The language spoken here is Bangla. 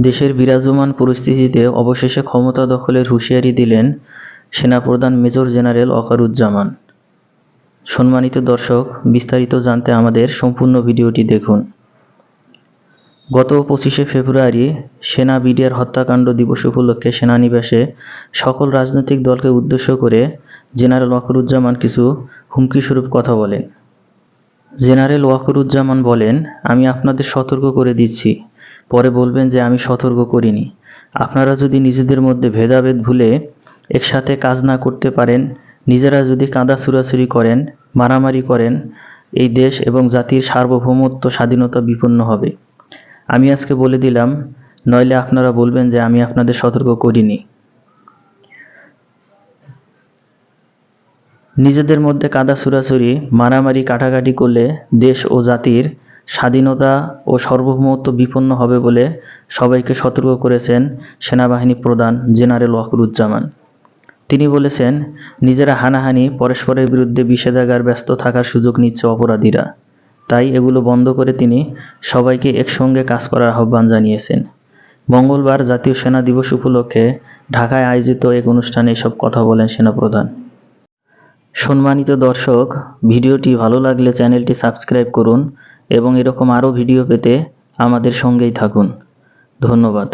দেশের বিরাজমান পরিস্থিতিতে অবশেষে ক্ষমতা দখলের হুঁশিয়ারি দিলেন সেনাপ্রধান মেজর জেনারেল ওয়াকারুজ্জামান সম্মানিত দর্শক, বিস্তারিত জানতে আমাদের সম্পূর্ণ ভিডিওটি দেখুন। গত পঁচিশে ফেব্রুয়ারি সেনা বিডিআর হত্যাকাণ্ড দিবস উপলক্ষে সেনানিবাসে সকল রাজনৈতিক দলকে উদ্দেশ্য করে জেনারেল ওয়াকারুজ্জামান কিছু হুমকিস্বরূপ কথা বলেন। জেনারেল ওয়াকারুজ্জামান বলেন, আমি আপনাদের সতর্ক করে দিচ্ছি। পরে বলবেন যে আমি সতর্ক করিনি। আপনারা যদি নিজেদের মধ্যে ভেদাভেদ ভুলে একসাথে কাজ না করতে পারেন, নিজেরা যদি কাঁদা ছুড়াছুরি করেন, মারামারি করেন, এই দেশ এবং জাতির সার্বভৌমত্ব, স্বাধীনতা বিপন্ন হবে। আমি আজকে বলে দিলাম, নইলে আপনারা বলবেন যে আমি আপনাদের সতর্ক করিনি। নিজেদের মধ্যে কাদা ছুড়াছুরি মারামারি, কাটাকাটি করলে দেশ ও জাতির স্বাধীনতা ও সার্বভৌমত্ব বিপন্ন হবে বলে সবাইকে সতর্ক করেছেন সেনাবাহিনী প্রধান জেনারেল ওয়াকরুজ্জামান। তিনি বলেছেন, নিজেরা হানাহানি পরস্পরের বিরুদ্ধে বিষেধাগার ব্যস্ত থাকার সুযোগ নিচ্ছে অপরাধীরা। তাই এগুলো বন্ধ করে তিনি সবাইকে একসঙ্গে কাজ করার আহ্বান জানিয়েছেন। মঙ্গলবার জাতীয় সেনা দিবস উপলক্ষে ঢাকায় আয়োজিত এক অনুষ্ঠানে এসব কথা বলেন সেনাপ্রধান। সম্মানিত দর্শক, ভিডিওটি ভালো লাগলে চ্যানেলটি সাবস্ক্রাইব করুন এবং এরকম আরও ভিডিও পেতে আমাদের সঙ্গেই থাকুন। ধন্যবাদ।